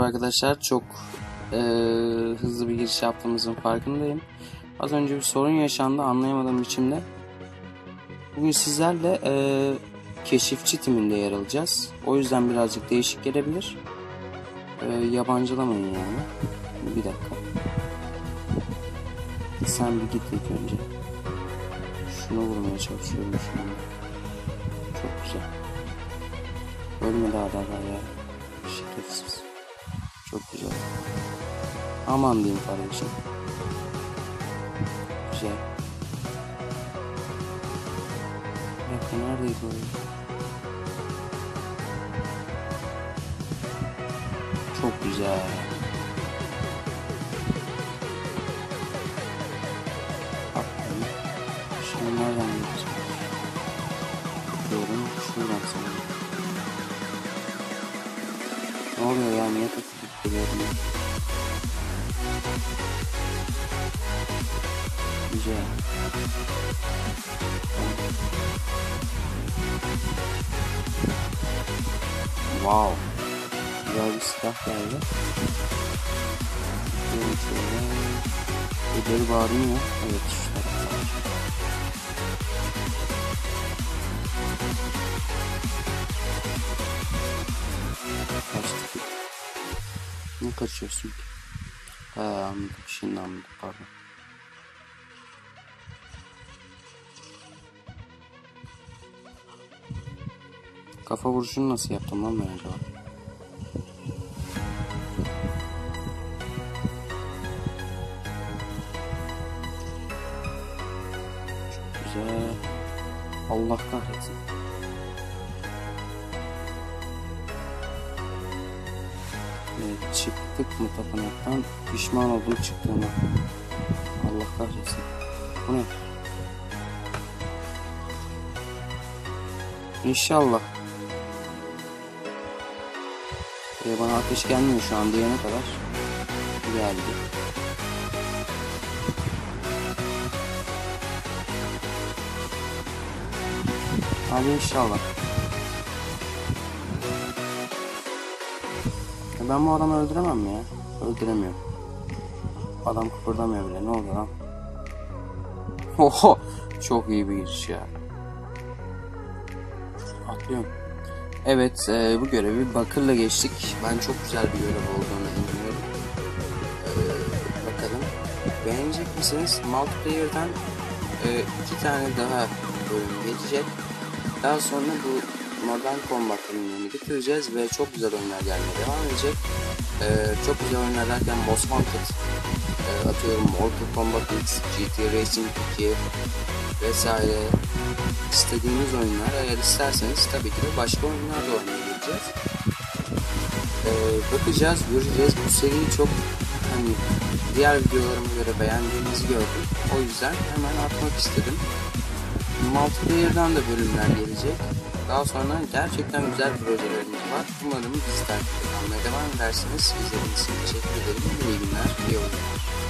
arkadaşlar çok e, hızlı bir giriş yaptığımızın farkındayım. Az önce bir sorun yaşandı anlayamadığım biçimde. Bugün sizlerle e, keşifçi timinde yer alacağız. O yüzden birazcık değişik gelebilir. E, yabancılamayın yani. Bir dakika. Sen bir git ilk önce. Şunu vurmaya çalışıyorum şu anda. Çok güzel. Ölmedi hala ya. Şerefsiz. Çok güzel. Aman diyeyim kardeşim. Güzel. Bir dakika neredeydi o? ya? Çok güzel. Aferin. Şimdi nereden gideceğiz? Diyorum şuradan sanırım. Ne oluyor ya niye takılıp duruyorum ya? Güzel. Wow. Güzel bir silah geldi. Bakıyorum Ne kaçıyorsun ki? Ha anladım. Şimdi anladım. Pardon. Kafa vuruşunu nasıl yaptım lan ben acaba? Çok güzel. Allah kahretsin. Evet, çıktık mı tapınaktan pişman oldum çıktığıma. Allah kahretsin. Bu ne? İnşallah. Ee, bana ateş gelmiyor şu an diyene kadar. Geldi. Hadi inşallah. Ben bu adamı öldüremem mi ya? Öldüremiyorum. Adam kıpırdamıyor bile. Ne oldu lan? Oho! Çok iyi bir giriş ya. Atlıyorum. Evet, e, bu görevi Bakır'la geçtik. Ben çok güzel bir görev olduğunu inanıyorum. E, bakalım. Beğenecek misiniz? Multiplayer'dan e, iki tane daha bölüm gelecek. Daha sonra bu Modern Combat bölümlerini bitireceğiz ve çok güzel oyunlar gelmeye devam edecek. E, çok güzel oyunlar derken Most Wanted, e, atıyorum Mortal Kombat X, GTA Racing 2 vesaire istediğiniz oyunlar eğer isterseniz tabii ki de başka oyunlar da oynaya geleceğiz. Ee, bakacağız, göreceğiz. Bu seriyi çok hani diğer videolarıma göre beğendiğinizi gördüm. O yüzden hemen atmak istedim. Multiplayer'dan da bölümler gelecek. Daha sonra gerçekten güzel projelerimiz var. Umarım bizi takip devam edersiniz. İzlediğiniz için teşekkür ederim. İyi günler, iyi oyunlar.